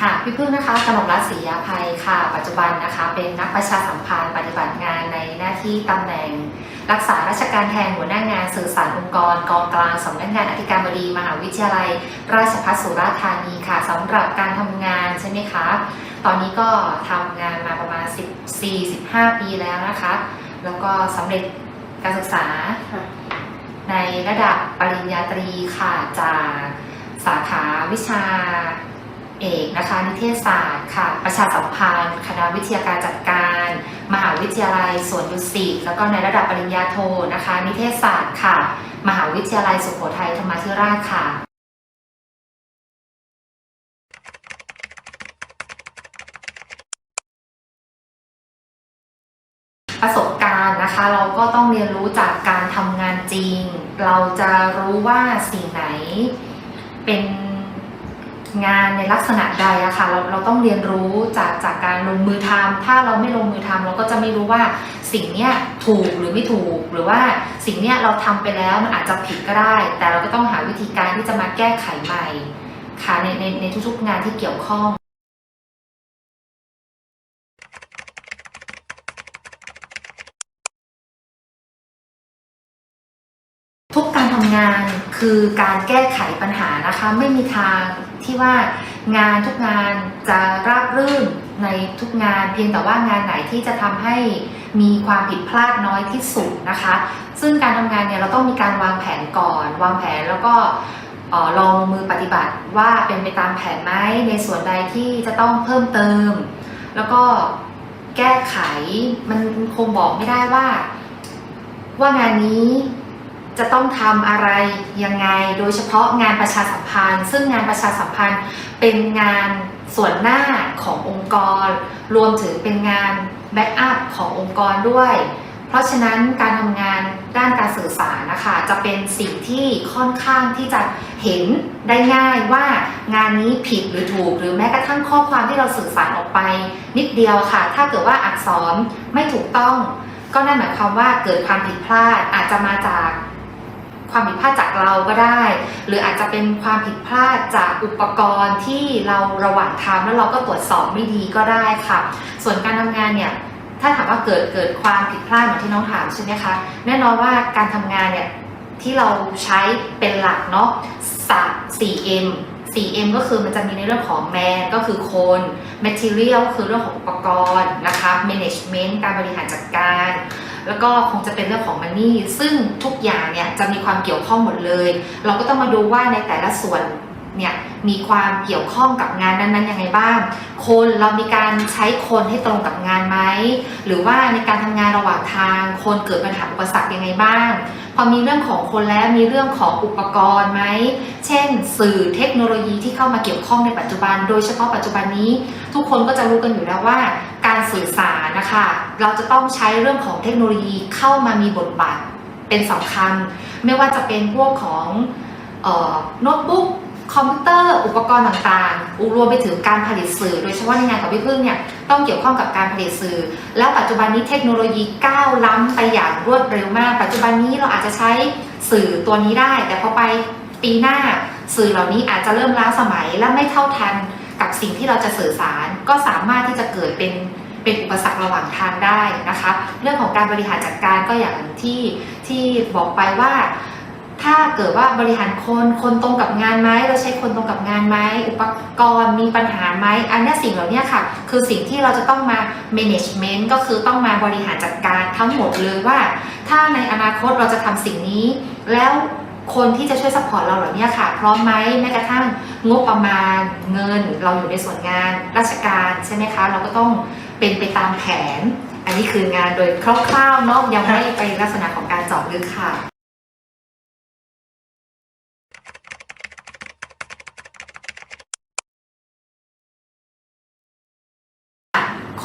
ค่ะพี่พึ่งนะคะกนกรัตน์ศรียาภัยค่ะ ปัจจุบันนะคะ เป็นนักประชาสัมพันธ์ปฏิบัติงานในหน้าที่ตำแหน่ง รักษาราชการแทนหัวหน้างานสื่อสารองค์กร กองกลางสำนักงานอธิการบดีมหาวิทยาลัย ราชภัฏสุราษฎร์ธานีค่ะสำหรับการทำงานใช่ไหมคะตอนนี้ก็ทำงานมาประมาณ 14-15 ปีแล้วนะคะ แล้วก็สำเร็จการศึกษาค่ะในระดับปริญญาตรีค่ะจากสาขาวิชา เอกนะคะนิเทศศาสตร์ค่ะประชาสัมพันธ์ คณะวิทยาการจัดการ มหาวิทยาลัยสวนดุสิตแล้วก็ในระดับปริญญาโทนะคะ นิเทศศาสตร์ค่ะ มหาวิทยาลัยสุโขทัยธรรมาธิราชค่ะประสบการณ์นะคะ เราก็ต้องเรียนรู้จากการทำงานจริง เราจะรู้ว่าสิ่งไหนเป็น งานในลักษณะใดอะค่ะเราเราต้องเรียนรู้จากจากการลงมือทำถ้าเราไม่ลงมือทำเราก็จะไม่รู้ว่าสิ่งเนี้ยถูกหรือไม่ถูก หรือว่าสิ่งเนี้ยเราทำไปแล้วมันอาจจะผิดก็ได้ แต่เราก็ต้องหาวิธีการที่จะมาแก้ไขใหม่ค่ะในในในทุกๆงานที่เกี่ยวข้อง ทำงานคือการแก้ไขปัญหานะคะ ไม่มีทางที่ว่างานทุกงานจะราบรื่นในทุกงาน เพียงแต่ว่างานไหนที่จะทำให้มีความผิดพลาดน้อยที่สุดนะคะ ซึ่งการทำงานเนี่ยเราต้องมีการวางแผนก่อน วางแผนแล้วก็ลองมือปฏิบัติว่าเป็นไปตามแผนไหมในส่วนใดที่จะต้องเพิ่มเติม แล้วก็แก้ไขมันคงบอกไม่ได้ว่า ว่างานนี้ จะต้องทำอะไรยังไง โดยเฉพาะงานประชาสัมพันธ์ ซึ่งงานประชาสัมพันธ์เป็นงานส่วนหน้าขององค์กร รวมถึงเป็นงานแบ็กอัพขององค์กรด้วย เพราะฉะนั้นการทำงานด้านการสื่อสารนะคะจะเป็นสิ่งที่ค่อนข้างที่จะเห็นได้ง่ายว่างานนี้ผิดหรือถูก หรือแม้กระทั่งข้อความที่เราสื่อสารออกไป นิดเดียวค่ะ ถ้าเกิดว่าอักษรไม่ถูกต้อง ก็นั่นหมายความว่าเกิดความผิดพลาดอาจจะมาจาก ความผิดพลาดจากเราก็ได้ หรืออาจจะเป็นความผิดพลาดจากอุปกรณ์ที่เราระหว่างทำแล้วเราก็ตรวจสอบไม่ดีก็ได้ค่ะ ส่วนการทำงานเนี่ยถ้าถามว่าเกิดเกิดความผิดพลาดเหมือนที่น้องถามใช่ไหมคะแน่นอนว่าการทำงานเนี่ยที่เราใช้เป็นหลักเนาะสาม 4M 4M ก็คือมันจะมีในเรื่องของ man ก็คือคน material ก็คือเรื่องของอุปกรณ์นะคะ management การบริหารจัดการ แล้วก็คงจะเป็นเรื่องของมันนี่ซึ่งทุกอย่างเนี่ยจะมีความเกี่ยวข้องหมดเลย เราก็ต้องมาดูว่าในแต่ละส่วน เนี่ยมีความเกี่ยวข้องกับงานนั้นๆยังไงบ้าง คนเรามีการใช้คนให้ตรงกับงานไหมหรือว่าในการทำงานระหว่างทาง คนเกิดปัญหาอุปสรรคยังไงบ้าง พอมีเรื่องของคนแล้วมีเรื่องของอุปกรณ์ไหมเช่น สื่อเทคโนโลยีที่เข้ามาเกี่ยวข้องในปัจจุบัน โดยเฉพาะปัจจุบันนี้ ทุกคนก็จะรู้กันอยู่แล้วว่า การสื่อสารนะคะเราจะต้องใช้เรื่องของเทคโนโลยีเข้ามามีบทบาทเป็นสำคัญ ไม่ว่าจะเป็นพวกของออโน้ตบุ๊ก คอมพิวเตอร์อุปกรณ์ต่างๆรวมไปถึงการผลิตสื่อ โดยเฉพาะในงานกับพี่พึ่งเนี่ยต้องเกี่ยวข้องกับการผลิตสื่อ แล้วปัจจุบันนี้เทคโนโลยีก้าวล้ำไปอย่างรวดเร็วมาก ปัจจุบันนี้เราอาจจะใช้สื่อตัวนี้ได้ แต่พอไปปีหน้าสื่อเหล่านี้อาจจะเริ่มล้าสมัยและไม่เท่าทันกับสิ่งที่เราจะสื่อสาร ก็สามารถที่จะเกิดเป็นเป็นอุปสรรคระหว่างทางได้นะคะ เรื่องของการบริหารจัดการก็อย่างที่ที่บอกไปว่า ถ้าเกิดว่าบริหารคน คนตรงกับงานไหมเราใช้คนตรงกับงานไหมอุปกรณ์มีปัญหาไหมอันนี้สิ่งเหล่านี้ค่ะ คือสิ่งที่เราจะต้องมา management ก็คือต้องมาบริหารจัดการทั้งหมดเลยว่า ถ้าในอนาคตเราจะทำสิ่งนี้ แล้วคนที่จะช่วยซัพพอร์ตเราเหล่านี้ค่ะ พร้อมไหมแม้กระทั่งงบประมาณเงิน เราอยู่ในส่วนงานราชการใช่ไหมคะ เราก็ต้องเป็นไปตามแผน อันนี้คืองานโดยคร่าวๆเนาะยังไม่ไปลักษณะของการเจาะลึกค่ะ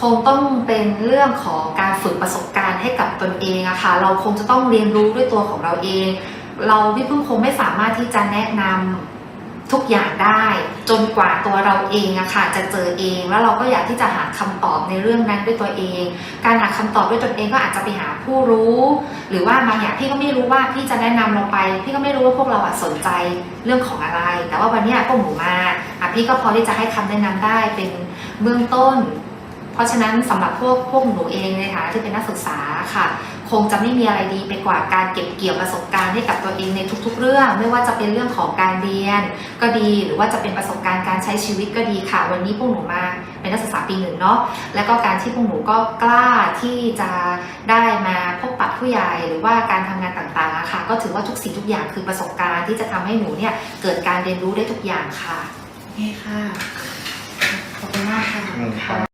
คงต้องเป็นเรื่องของการฝึกประสบการณ์ให้กับตนเองอะค่ะเราคงจะต้องเรียนรู้ด้วยตัวของเราเอง เราพี่พึ่งคงไม่สามารถที่จะแนะนำทุกอย่างได้ จนกว่าตัวเราเองอะค่ะจะเจอเอง แล้วเราก็อยากที่จะหาคำตอบในเรื่องนั้นด้วยตัวเอง การหาคำตอบด้วยตนเองก็อาจจะไปหาผู้รู้ หรือว่าบางอย่างพี่ก็ไม่รู้ว่าพี่จะแนะนำเราไป พี่ก็ไม่รู้ว่าพวกเราอะสนใจเรื่องของอะไร แต่ว่าวันนี้พวกหนูมาอะพี่ก็พอที่จะให้คำแนะนำได้เป็นเบื้องต้น ราะฉะนั้นสำหรับพวกพวกหนูเองในฐานะที่เป็นนักศึกษาค่ะ คงจะไม่มีอะไรดีไปกว่าการเก็บเกี่ยวประสบการณ์ให้กับตัวเองในทุก ๆ เรื่อง ไม่ว่าจะเป็นเรื่องของการเรียน ก็ดีหรือว่าจะเป็นประสบการณ์การใช้ชีวิตก็ดีค่ะ วันนี้พวกหนูมาเป็นนักศึกษาปีหนึ่งเนาะแล้วก็การที่พวกหนูก็กล้าที่จะได้มาพบปะผู้ใหญ่หรือว่าการทำงานต่างๆอะค่ะก็ถือว่าทุกสิ่งทุกอย่างคือประสบการณ์ที่จะทำให้หนูเนี่ยเกิดการเรียนรู้ได้ทุกอย่างค่ะโอเคค่ะขอบคุณมากค่ะอืมครับ